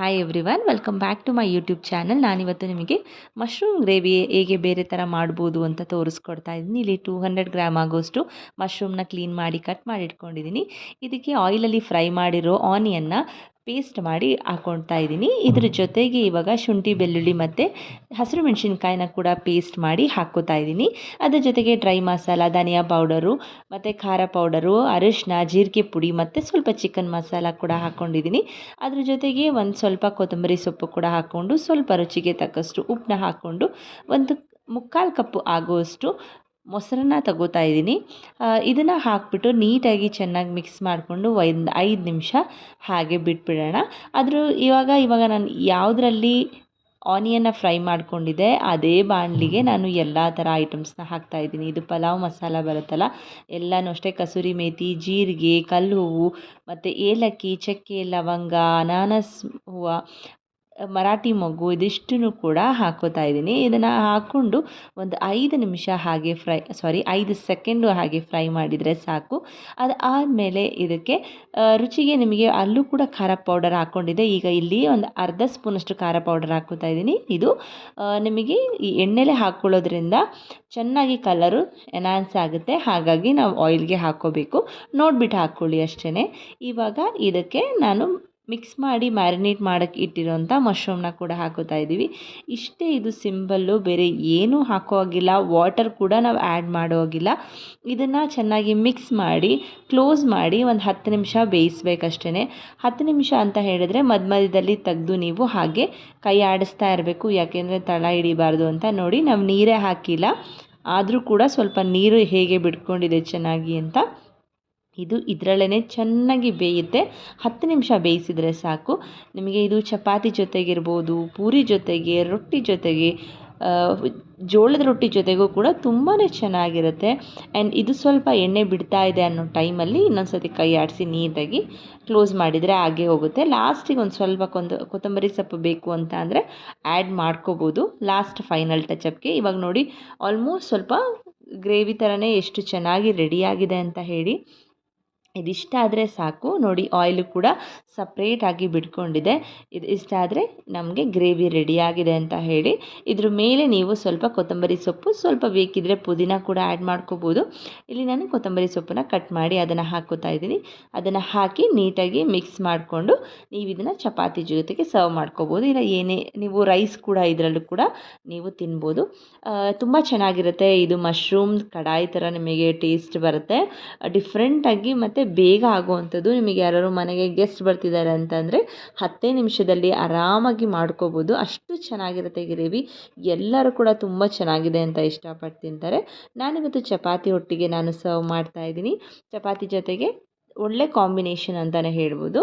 Hi everyone welcome back to my YouTube channel ನಾನಿವತ್ತು ನಿಮಗೆ mushroom gravy ಹೇಗೆ ಬೇರೆ ಥರ ಮಾಡ್ಬೋದು ಅಂತ ತೋರಿಸ್ಕೊಡ್ತಾ ಇದ್ದೀನಿ. ಇಲ್ಲಿ ಟೂ ಹಂಡ್ರೆಡ್ ಗ್ರಾಮ್ ಆಗೋಷ್ಟು ಮಶ್ರೂಮ್ನ ಕ್ಲೀನ್ ಮಾಡಿ ಕಟ್ ಮಾಡಿ ಇಟ್ಕೊಂಡಿದ್ದೀನಿ. ಇದಕ್ಕೆ ಆಯಿಲಲ್ಲಿ ಫ್ರೈ ಮಾಡಿರೋ ಆನಿಯನ್ನ ಪೇಸ್ಟ್ ಮಾಡಿ ಹಾಕೊಳ್ತಾ ಇದ್ದೀನಿ. ಇದ್ರ ಜೊತೆಗೆ ಇವಾಗ ಶುಂಠಿ, ಬೆಳ್ಳುಳ್ಳಿ ಮತ್ತು ಹಸಿರು ಮೆಣಸಿನ್ಕಾಯಿನ ಕೂಡ ಪೇಸ್ಟ್ ಮಾಡಿ ಹಾಕ್ಕೋತಾ ಇದ್ದೀನಿ. ಅದ್ರ ಜೊತೆಗೆ ಡ್ರೈ ಮಸಾಲ ಧನಿಯಾ ಪೌಡರು ಮತ್ತು ಖಾರ ಪೌಡರು ಅರಿಶಿನ ಜೀರಿಗೆ ಪುಡಿ ಮತ್ತು ಸ್ವಲ್ಪ ಚಿಕನ್ ಮಸಾಲ ಕೂಡ ಹಾಕ್ಕೊಂಡಿದ್ದೀನಿ ಅದ್ರ ಜೊತೆಗೆ ಒಂದು ಸ್ವಲ್ಪ ಕೊತ್ತಂಬರಿ ಸೊಪ್ಪು ಕೂಡ ಹಾಕ್ಕೊಂಡು ಸ್ವಲ್ಪ ರುಚಿಗೆ ತಕ್ಕಷ್ಟು ಉಪ್ಪನ್ನ ಹಾಕ್ಕೊಂಡು ಒಂದು ಮುಕ್ಕಾಲು ಕಪ್ಪು ಆಗುವಷ್ಟು ಮೊಸರನ್ನ ತಗೋತಾ ಇದ್ದೀನಿ. ಇದನ್ನು ಹಾಕಿಬಿಟ್ಟು ನೀಟಾಗಿ ಚೆನ್ನಾಗಿ ಮಿಕ್ಸ್ ಮಾಡಿಕೊಂಡು ಒಂದು ಐದು ನಿಮಿಷ ಹಾಗೆ ಬಿಟ್ಬಿಡೋಣ. ಆದರೂ ಇವಾಗ ಇವಾಗ ನಾನು ಯಾವುದರಲ್ಲಿ ಆನಿಯನ್ನ ಫ್ರೈ ಮಾಡ್ಕೊಂಡಿದ್ದೆ, ಅದೇ ಬಾಣಲಿಗೆ ನಾನು ಎಲ್ಲ ಥರ ಐಟಮ್ಸ್ನ ಹಾಕ್ತಾಯಿದ್ದೀನಿ ಇದು ಪಲಾವ್ ಮಸಾಲ ಬರುತ್ತಲ್ಲ, ಎಲ್ಲನೂ ಅಷ್ಟೇ ಕಸೂರಿ ಮೇಥಿ ಜೀರಿಗೆ ಕಲ್ಲು ಹೂವು ಮತ್ತು ಏಲಕ್ಕಿ, ಚಕ್ಕೆ, ಲವಂಗ, ಅನಾನಸ್, ಹೂವು ಮರಾಠಿ ಮೊಗ್ಗು ಇದಿಷ್ಟನ್ನು ಕೂಡ ಹಾಕೋತಾ ಇದ್ದೀನಿ. ಇದನ್ನು ಹಾಕ್ಕೊಂಡು ಒಂದು ಐದು ನಿಮಿಷ ಹಾಗೆ ಫ್ರೈ ಸಾರಿ ಐದು ಸೆಕೆಂಡು ಹಾಗೆ ಫ್ರೈ ಮಾಡಿದರೆ ಸಾಕು. ಅದು ಆದಮೇಲೆ ಇದಕ್ಕೆ ರುಚಿಗೆ ನಿಮಗೆ ಅಲ್ಲೂ ಕೂಡ ಖಾರ ಪೌಡರ್ ಹಾಕ್ಕೊಂಡಿದೆ ಈಗ ಇಲ್ಲಿ ಒಂದು ಅರ್ಧ ಸ್ಪೂನಷ್ಟು ಖಾರ ಪೌಡರ್ ಹಾಕೋತಾ ಇದ್ದೀನಿ. ಇದು ನಿಮಗೆ ಈ ಎಣ್ಣೆಲೆ ಹಾಕ್ಕೊಳ್ಳೋದ್ರಿಂದ ಚೆನ್ನಾಗಿ ಕಲರು ಎನ್ಹಾನ್ಸ್ ಆಗುತ್ತೆ. ಹಾಗಾಗಿ ನಾವು ಆಯಿಲ್ಗೆ ಹಾಕ್ಕೋಬೇಕು ನೋಡಿಬಿಟ್ಟು ಹಾಕ್ಕೊಳ್ಳಿ ಅಷ್ಟೇ ಇವಾಗ ಇದಕ್ಕೆ ನಾನು ಮಿಕ್ಸ್ ಮಾಡಿ ಮ್ಯಾರಿನೇಟ್ ಮಾಡೋಕ್ಕೆ ಇಟ್ಟಿರೋಂಥ ಮಶ್ರೂಮ್ನ ಕೂಡ ಹಾಕೋತಾ ಇದ್ದೀವಿ. ಇಷ್ಟೇ ಇದು ಸಿಂಪಲ್ಲು ಬೇರೆ ಏನೂ ಹಾಕೋ ಹಾಗಿಲ್ಲ. ವಾಟರ್ ಕೂಡ ನಾವು ಆ್ಯಡ್ ಮಾಡೋ ಹಾಗಿಲ್ಲ. ಇದನ್ನು ಚೆನ್ನಾಗಿ ಮಿಕ್ಸ್ ಮಾಡಿ ಕ್ಲೋಸ್ ಮಾಡಿ ಒಂದು ಹತ್ತು ನಿಮಿಷ ಬೇಯಿಸ್ಬೇಕಷ್ಟೇ ಹತ್ತು ನಿಮಿಷ ಅಂತ ಹೇಳಿದ್ರೆ ಮಧ್ಯ ಮಧ್ಯದಲ್ಲಿ ತೆಗೆದು ನೀವು ಹಾಗೆ ಕೈ ಆಡಿಸ್ತಾ ಇರಬೇಕು. ಯಾಕೆಂದರೆ ತಳ ಹಿಡಿಬಾರ್ದು ಅಂತ ನೋಡಿ ನಾವು ನೀರೇ ಹಾಕಿಲ್ಲ. ಆದರೂ ಕೂಡ ಸ್ವಲ್ಪ ನೀರು ಹೇಗೆ ಬಿಟ್ಕೊಂಡಿದೆ ಚೆನ್ನಾಗಿ ಅಂತ ಇದು ಇದರಲ್ಲೇ ಚೆನ್ನಾಗಿ ಬೇಯುತ್ತೆ. ಹತ್ತು ನಿಮಿಷ ಬೇಯಿಸಿದರೆ ಸಾಕು. ನಿಮಗೆ ಇದು ಚಪಾತಿ ಜೊತೆಗಿರ್ಬೋದು, ಪೂರಿ ಜೊತೆಗೆ, ರೊಟ್ಟಿ ಜೊತೆಗೆ ಜೋಳದ ರೊಟ್ಟಿ ಜೊತೆಗೂ ಕೂಡ ತುಂಬಾ ಚೆನ್ನಾಗಿರುತ್ತೆ. ಆ್ಯಂಡ್ ಇದು ಸ್ವಲ್ಪ ಎಣ್ಣೆ ಬಿಡ್ತಾ ಇದೆ ಅನ್ನೋ ಟೈಮಲ್ಲಿ ಇನ್ನೊಂದು ಸತಿ ಕೈ ಆಡಿಸಿ ನೀಟಾಗಿ ಕ್ಲೋಸ್ ಮಾಡಿದರೆ ಹಾಗೆ ಹೋಗುತ್ತೆ. ಲಾಸ್ಟಿಗೆ ಒಂದು ಸ್ವಲ್ಪ ಕೊಂದು, ಕೊತ್ತಂಬರಿ ಸೊಪ್ಪು ಬೇಕು ಅಂತ ಅಂದರೆ ಆ್ಯಡ್ ಮಾಡ್ಕೋಬೋದು. ಲಾಸ್ಟ್ ಫೈನಲ್ ಟಚಪ್ಗೆ ಇವಾಗ ನೋಡಿ ಆಲ್ಮೋಸ್ಟ್ ಸ್ವಲ್ಪ ಗ್ರೇವಿ ಥರನೇ ಎಷ್ಟು ಚೆನ್ನಾಗಿ ರೆಡಿಯಾಗಿದೆ ಅಂತ ಹೇಳಿ. ಇದಿಷ್ಟ ಆದರೆ ಸಾಕು. ನೋಡಿ ಆಯಿಲು ಕೂಡ ಸಪ್ರೇಟಾಗಿ ಬಿಟ್ಕೊಂಡಿದೆ. ಇದು ಇಷ್ಟ ಆದರೆ ನಮಗೆ ಗ್ರೇವಿ ರೆಡಿಯಾಗಿದೆ ಅಂತ ಹೇಳಿ. ಇದ್ರ ಮೇಲೆ ನೀವು ಸ್ವಲ್ಪ ಕೊತ್ತಂಬರಿ ಸೊಪ್ಪು, ಸ್ವಲ್ಪ ಬೇಕಿದ್ದರೆ ಪುದೀನ ಕೂಡ ಆ್ಯಡ್ ಮಾಡ್ಕೋಬೋದು. ಇಲ್ಲಿ ನಾನು ಕೊತ್ತಂಬರಿ ಸೊಪ್ಪನ್ನ ಕಟ್ ಮಾಡಿ ಅದನ್ನು ಹಾಕೋತಾ ಇದ್ದೀನಿ. ಅದನ್ನು ಹಾಕಿ ನೀಟಾಗಿ ಮಿಕ್ಸ್ ಮಾಡಿಕೊಂಡು ನೀವು ಇದನ್ನು ಚಪಾತಿ ಜೊತೆಗೆ ಸರ್ವ್ ಮಾಡ್ಕೋಬೋದು. ಇಲ್ಲ ಏನೇ, ನೀವು ರೈಸ್ ಕೂಡ ಇದರಲ್ಲೂ ಕೂಡ ನೀವು ತಿನ್ಬೋದು. ತುಂಬ ಚೆನ್ನಾಗಿರುತ್ತೆ. ಇದು ಮಶ್ರೂಮ್ ಕಡಾಯಿ ಥರ ನಿಮಗೆ ಟೇಸ್ಟ್ ಬರುತ್ತೆ. ಡಿಫ್ರೆಂಟಾಗಿ ಮತ್ತು ಬೇಗ ಆಗುವಂಥದ್ದು ನಿಮಗೆ ಯಾರಾದ್ರು ಮನೆಗೆ ಗೆಸ್ಟ್ ಬರ್ತಿದ್ದಾರೆ ಅಂತಂದರೆ ಹತ್ತೇ ನಿಮಿಷದಲ್ಲಿ ಆರಾಮಾಗಿ ಮಾಡ್ಕೋಬೋದು. ಅಷ್ಟು ಚೆನ್ನಾಗಿರುತ್ತೆ ಗ್ರೇವಿ. ಎಲ್ಲರೂ ಕೂಡ ತುಂಬ ಚೆನ್ನಾಗಿದೆ ಅಂತ ಇಷ್ಟಪಟ್ಟು ತಿಂತಾರೆ. ನಾನಿವತ್ತು ಚಪಾತಿ ಒಟ್ಟಿಗೆ ನಾನು ಸರ್ವ್ ಮಾಡ್ತಾ ಇದ್ದೀನಿ. ಚಪಾತಿ ಜೊತೆಗೆ ಒಳ್ಳೆ ಕಾಂಬಿನೇಷನ್ ಅಂತಲೇ ಹೇಳ್ಬೋದು.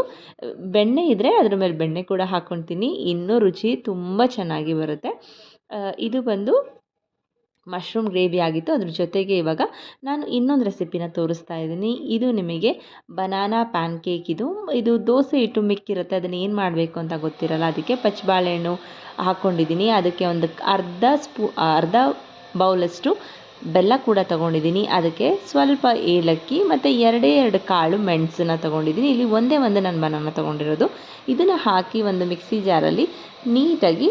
ಬೆಣ್ಣೆ ಇದ್ದರೆ ಅದ್ರ ಮೇಲೆ ಬೆಣ್ಣೆ ಕೂಡ ಹಾಕ್ಕೊತೀನಿ ಇನ್ನೂ ರುಚಿ ತುಂಬ ಚೆನ್ನಾಗಿ ಬರುತ್ತೆ. ಇದು ಬಂದು ಮಶ್ರೂಮ್ ಗ್ರೇವಿ ಆಗಿತ್ತು. ಅದ್ರ ಜೊತೆಗೆ ಇವಾಗ ನಾನು ಇನ್ನೊಂದು ರೆಸಿಪಿನ ತೋರಿಸ್ತಾ ಇದ್ದೀನಿ. ಇದು ನಿಮಗೆ ಬನಾನಾ ಪ್ಯಾನ್ ಕೇಕ್ ಇದು. ಇದು ದೋಸೆ ಇಟ್ಟು ಮಿಕ್ಕಿರುತ್ತೆ. ಅದನ್ನು ಏನು ಮಾಡಬೇಕು ಅಂತ ಗೊತ್ತಿರಲ್ಲ. ಅದಕ್ಕೆ ಪಚ್ಚಬಾಳೆಹಣ್ಣು ಹಾಕ್ಕೊಂಡಿದ್ದೀನಿ ಅದಕ್ಕೆ ಒಂದು ಅರ್ಧ ಸ್ಪೂ, ಅರ್ಧ ಬೌಲಷ್ಟು ಬೆಲ್ಲ ಕೂಡ ತೊಗೊಂಡಿದ್ದೀನಿ. ಅದಕ್ಕೆ ಸ್ವಲ್ಪ ಏಲಕ್ಕಿ ಮತ್ತು ಎರಡೇ ಎರಡು ಕಾಳು ಮೆಣಸನ್ನು ತೊಗೊಂಡಿದ್ದೀನಿ. ಇಲ್ಲಿ ಒಂದೇ ಒಂದು ನಾನು ಬನಾನ ತೊಗೊಂಡಿರೋದು. ಇದನ್ನು ಹಾಕಿ ಒಂದು ಮಿಕ್ಸಿ ಜಾರಲ್ಲಿ ನೀಟಾಗಿ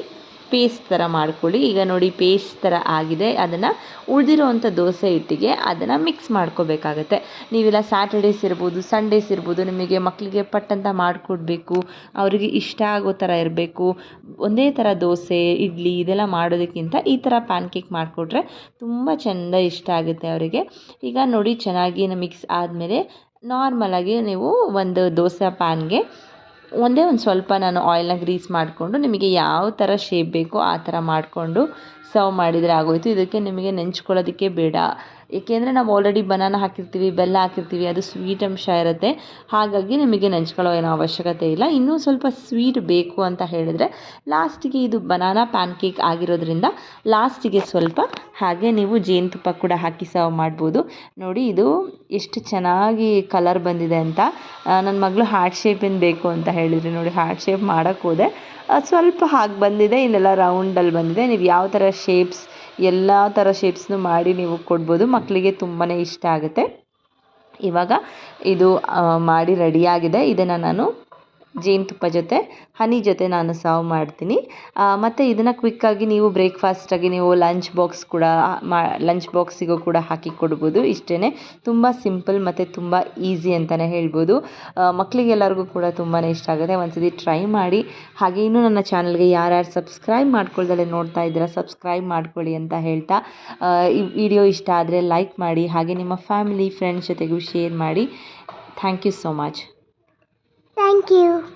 ಪೇಸ್ಟ್ ಥರ ಮಾಡ್ಕೊಳ್ಳಿ. ಈಗ ನೋಡಿ ಪೇಸ್ಟ್ ಥರ ಆಗಿದೆ. ಅದನ್ನು ಉಳಿದಿರೋವಂಥ ದೋಸೆ ಹಿಟ್ಟಿಗೆ ಅದನ್ನು ಮಿಕ್ಸ್ ಮಾಡ್ಕೋಬೇಕಾಗತ್ತೆ. ನೀವೆಲ್ಲ ಸ್ಯಾಟರ್ಡೇಸ್ ಇರ್ಬೋದು ಸಂಡೇಸ್ ಇರ್ಬೋದು, ನಿಮಗೆ ಮಕ್ಕಳಿಗೆ ಪಟ್ಟಂತ ಮಾಡಿಕೊಡ್ಬೇಕು, ಅವರಿಗೆ ಇಷ್ಟ ಆಗೋ ಥರ ಇರಬೇಕು. ಒಂದೇ ಥರ ದೋಸೆ, ಇಡ್ಲಿ ಇದೆಲ್ಲ ಮಾಡೋದಕ್ಕಿಂತ ಈ ಥರ ಪ್ಯಾನ್ ಕೇಕ್ ಮಾಡಿಕೊಟ್ರೆ ತುಂಬ ಚೆಂದ ಇಷ್ಟ ಆಗುತ್ತೆ ಅವರಿಗೆ. ಈಗ ನೋಡಿ ಚೆನ್ನಾಗಿ ಮಿಕ್ಸ್ ಆದಮೇಲೆ ನಾರ್ಮಲಾಗಿ ನೀವು ಒಂದು ದೋಸೆ ಪ್ಯಾನ್ಗೆ ಒಂದೇ ಒಂದು ಸ್ವಲ್ಪ ನಾನು ಆಯಿಲ್ನ ಗ್ರೀಸ್ ಮಾಡಿಕೊಂಡು ನಿಮಗೆ ಯಾವ ಥರ ಶೇಪ್ ಬೇಕೋ ಆ ಥರ ಮಾಡಿಕೊಂಡು ಸರ್ವ್ ಮಾಡಿದರೆ ಆಗೋಯಿತು. ಇದಕ್ಕೆ ನಿಮಗೆ ನೆಂಚ್ಕೊಳ್ಳೋದಕ್ಕೆ ಬೇಡ. ಏಕೆಂದರೆ ನಾವು ಆಲ್ರೆಡಿ ಬನಾನ ಹಾಕಿರ್ತೀವಿ, ಬೆಲ್ಲ ಹಾಕಿರ್ತೀವಿ, ಅದು ಸ್ವೀಟ್ ಅಂಶ ಇರುತ್ತೆ. ಹಾಗಾಗಿ ನಿಮಗೆ ನೆಂಚ್ಕೊಳ್ಳೋ ಏನೋ ಅವಶ್ಯಕತೆ ಇಲ್ಲ. ಇನ್ನೂ ಸ್ವಲ್ಪ ಸ್ವೀಟ್ ಬೇಕು ಅಂತ ಹೇಳಿದರೆ ಲಾಸ್ಟಿಗೆ ಇದು ಬನಾನಾ ಪ್ಯಾನ್ ಕೇಕ್ ಆಗಿರೋದ್ರಿಂದ ಲಾಸ್ಟಿಗೆ ಸ್ವಲ್ಪ ಹಾಗೆ ನೀವು ಜೇನುತುಪ್ಪ ಕೂಡ ಹಾಕಿ ಸರ್ವ್ ಮಾಡ್ಬೋದು. ನೋಡಿ, ಇದು ಎಷ್ಟು ಚೆನ್ನಾಗಿ ಕಲರ್ ಬಂದಿದೆ ಅಂತ. ನನ್ನ ಮಗಳು ಹಾರ್ಟ್ ಶೇಪಿಂದು ಬೇಕು ಅಂತ ಹೇಳಿದ್ರಿ. ನೋಡಿ ಹಾರ್ಟ್ ಶೇಪ್ ಮಾಡೋಕ್ಕೆ ಸ್ವಲ್ಪ ಹಾಗೆ ಬಂದಿದೆ. ಇಲ್ಲೆಲ್ಲ ರೌಂಡಲ್ಲಿ ಬಂದಿದೆ. ನೀವು ಯಾವ ಥರ ಶೇಪ್ಸ್ ಎಲ್ಲ ಥರ ಶೇಪ್ಸ್ನು ಮಾಡಿ ನೀವು ಕೊಡ್ಬೋದು. ಮಕ್ಕಳಿಗೆ ತುಂಬಾ ಇಷ್ಟ ಆಗುತ್ತೆ. ಇವಾಗ ಇದು ಮಾಡಿ ರೆಡಿಯಾಗಿದೆ ಇದನ್ನು ನಾನು ಜೇನುತುಪ್ಪ ಜೊತೆ, ಹನಿ ಜೊತೆ ನಾನು ಸರ್ವ್ ಮಾಡ್ತೀನಿ. ಮತ್ತು ಇದನ್ನು ಕ್ವಿಕ್ಕಾಗಿ ನೀವು ಬ್ರೇಕ್ಫಾಸ್ಟಾಗಿ ನೀವು ಲಂಚ್ ಬಾಕ್ಸ್ ಕೂಡ ಮಾ ಲಂಚ್ ಬಾಕ್ಸಿಗೂ ಕೂಡ ಹಾಕಿ ಕೊಡ್ಬೋದು. ಇಷ್ಟೇ ತುಂಬ ಸಿಂಪಲ್ ಮತ್ತು ತುಂಬ ಈಸಿ ಅಂತಲೇ ಹೇಳ್ಬೋದು. ಮಕ್ಕಳಿಗೆಲ್ಲರಿಗೂ ಕೂಡ ತುಂಬಾ ಇಷ್ಟ ಆಗುತ್ತೆ. ಒಂದ್ಸತಿ ಟ್ರೈ ಮಾಡಿ. ಹಾಗೆ ಇನ್ನೂ ನನ್ನ ಚಾನಲ್ಗೆ ಯಾರ್ಯಾರು ಸಬ್ಸ್ಕ್ರೈಬ್ ಮಾಡ್ಕೊಳ್ದಲೇ ನೋಡ್ತಾ ಇದ್ದೀರಾ ಸಬ್ಸ್ಕ್ರೈಬ್ ಮಾಡ್ಕೊಳ್ಳಿ ಅಂತ ಹೇಳ್ತಾ ಈ ವಿಡಿಯೋ ಇಷ್ಟ ಆದರೆ ಲೈಕ್ ಮಾಡಿ, ಹಾಗೆ ನಿಮ್ಮ ಫ್ಯಾಮಿಲಿ ಫ್ರೆಂಡ್ಸ್ ಜೊತೆಗೂ ಶೇರ್ ಮಾಡಿ. Thank you so much Thank you.